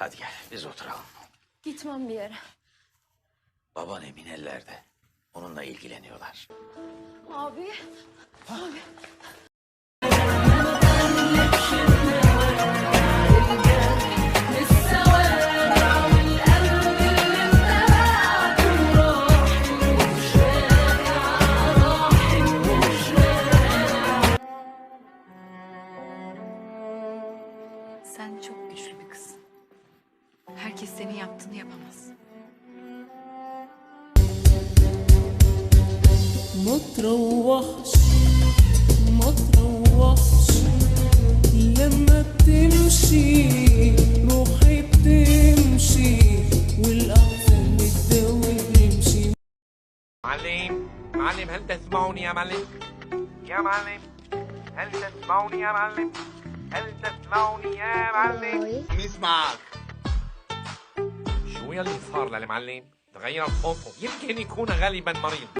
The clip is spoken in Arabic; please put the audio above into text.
Hadi gel biz oturalım. Gitmem bir yere. Baban emin ellerde. Onunla ilgileniyorlar. Abi. Abi. Sen çok güçlü bir kızsın. Herkes senin yaptığını yapamaz. ما تروحش ما تروحش لما بتمشي روحي بتمشي والأحزان بتداوي بيمشي معلم معلم هل تسمعني يا معلم يا معلم هل تسمعني يا معلم هل تسمعني يا معلم نسمعك شو يلي صار للمعلم. تغير صوته يمكن يكون غالبا مريض.